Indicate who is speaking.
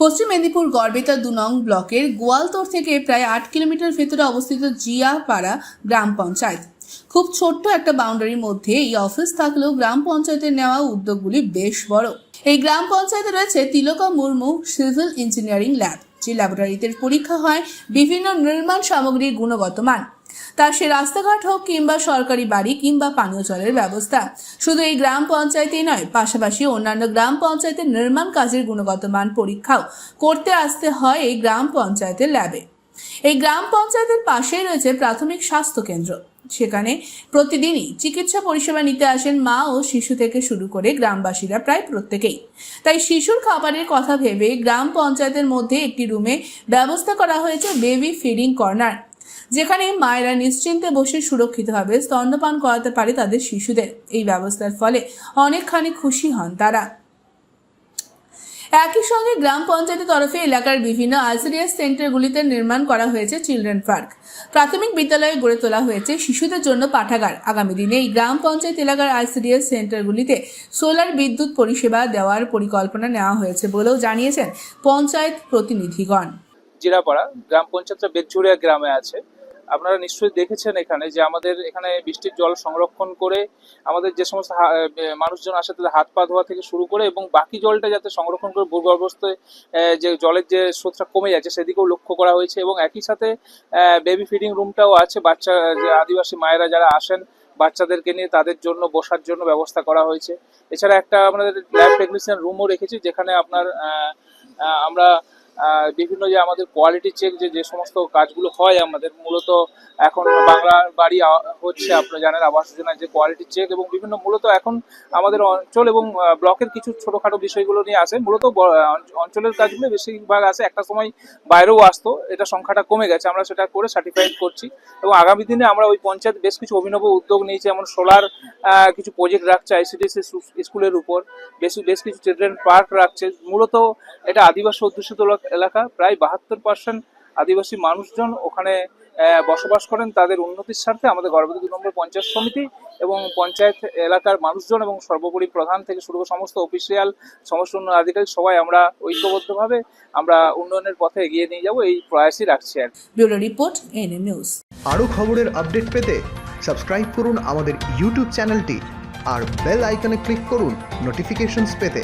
Speaker 1: পশ্চিম মেদিনীপুর গড়বেতা দু নং ব্লকের গোয়ালতোর থেকে প্রায় আট কিলোমিটার ভেতরে অবস্থিত জিয়াপাড়া গ্রাম পঞ্চায়েত। খুব ছোট্ট একটা বাউন্ডারির মধ্যে এই অফিস থাকলেও গ্রাম পঞ্চায়েতের নেওয়া উদ্যোগগুলি বেশ বড়। এই গ্রাম পঞ্চায়েতে রয়েছে Tilka Murmu civil engineering lab যে ল্যাবরেটরিতে পরীক্ষা হয় বিভিন্ন নির্মাণ সামগ্রীর গুণগত মান। তা সে রাস্তাঘাট হোক কিংবা সরকারি বাড়ি কিংবা পানীয় জলের ব্যবস্থা। শুধু এই গ্রাম পঞ্চায়েতেই নয়, পাশাপাশি অন্যান্য গ্রাম পঞ্চায়েতের নির্মাণ কাজের গুণগত মান পরীক্ষাও করতে আসতে হয় এই গ্রাম পঞ্চায়েতের ল্যাবে এই গ্রাম পঞ্চায়েতের পাশেই রয়েছে প্রাথমিক স্বাস্থ্য কেন্দ্র। সেখানে প্রতিদিনই চিকিৎসা পরিষেবা নিতে আসেন মা ও শিশু থেকে শুরু করে গ্রামবাসীরা প্রায় প্রত্যেকেই। তাই শিশুর খাবারের কথা ভেবে গ্রাম পঞ্চায়েতের মধ্যে একটি রুমে ব্যবস্থা করা হয়েছে বেবি ফিডিং কর্নার। যেখানে মায়েরা নিশ্চিন্তে বসে সুরক্ষিতভাবে স্তন্যপান করাতে পারে তাদের শিশুদের। এই ব্যবস্থার ফলে অনেকখানি খুশি হন তারা। একই সঙ্গে গ্রাম পঞ্চায়েতের তরফে এলাকার বিভিন্ন আইসিডিএস সেন্টারগুলিতে নির্মাণ করা হয়েছে চিলড্রেন পার্ক। প্রাথমিক বিদ্যালয়ে গড়ে তোলা হয়েছে শিশুদের জন্য পাঠাগার। আগামী দিনে এই গ্রাম পঞ্চায়েত এলাকার আইসিডিএস সেন্টারগুলিতে সোলার বিদ্যুৎ পরিষেবা দেওয়ার পরিকল্পনা নেওয়া হয়েছে বলেও জানিয়েছেন পঞ্চায়েত প্রতিনিধিগণ।
Speaker 2: জিরাপাড়া, গ্রাম পঞ্চায়েতটা বেদঝুড়িয়া গ্রামে আছে। আপনারা নিশ্চয়ই দেখেছেন এখানে যে আমাদের এখানে বৃষ্টির জল সংরক্ষণ করে আমাদের যে সমস্ত মানুষজন আসে তাদের হাত পা ধোয়া থেকে শুরু করে এবং বাকি জলটা যাতে সংরক্ষণ করে ভূগর্ভস্থ যে জলের যে স্রোতটা কমে যাচ্ছে সেদিকেও লক্ষ্য করা হয়েছে এবং একই সাথে বেবি ফিডিং রুমটাও আছে। বাচ্চা, যে আদিবাসী মায়েরা যারা আসেন, বাচ্চাদেরকে নিয়ে তাদের জন্য বসার জন্য ব্যবস্থা করা হয়েছে। এছাড়া একটা আমাদের ল্যাব টেকনিশিয়ান রুমও রেখেছি যেখানে আপনার আমরা বিভিন্ন যে আমাদের কোয়ালিটি চেক যে যে সমস্ত কাজগুলো হয় আমাদের, মূলত এখন বাংলা বাড়ি হচ্ছে আপনারা জানেন আবাস যোজনার যে কোয়ালিটি চেক এবং বিভিন্ন মূলত এখন আমাদের অঞ্চল এবং ব্লকের কিছু ছোটোখাটো বিষয়গুলো নিয়ে আসে। মূলত অঞ্চলের কাজগুলো বেশিরভাগ আসে। একটা সময় বাইরেও আসতো, এটা সংখ্যাটা কমে গেছে। আমরা সেটা করে সার্টিফাইড করছি এবং আগামী দিনে আমরা ওই পঞ্চায়েত বেশ কিছু অভিনব উদ্যোগ নিয়েছি। যেমন সোলার কিছু প্রজেক্ট রাখছে আইসিডিএস স্কুলের উপর। বেশ বেশ কিছু চিলড্রেন পার্ক রাখছে। মূলত এটা আদিবাসী অধ্যুষিত এলাক- প্রায় বাহাত্তর পার্সেন্ট আদিবাসী মানুষজন ওখানে বসবাস করেন। তাদের উন্নতির স্বার্থে আমাদের গর্ভবতী দু নম্বর পঞ্চায়েত সমিতি এবং পঞ্চায়েত এলাকার মানুষজন এবং সর্বোপরি প্রধান থেকে শুরু করে সমস্ত অফিসিয়াল সমস্ত উন্নয়ন আধিকারিক সবাই আমরা ঐক্যবদ্ধভাবে আমরা উন্নয়নের পথে এগিয়ে নিয়ে যাব। এই প্রয়াসই রাখছি আর।
Speaker 1: Bureau report NM news.
Speaker 3: আরও খবরের আপডেট পেতে সাবস্ক্রাইব করুন আমাদের ইউটিউব চ্যানেলটি আর বেল আইকনে ক্লিক করুন নোটিফিকেশনস পেতে।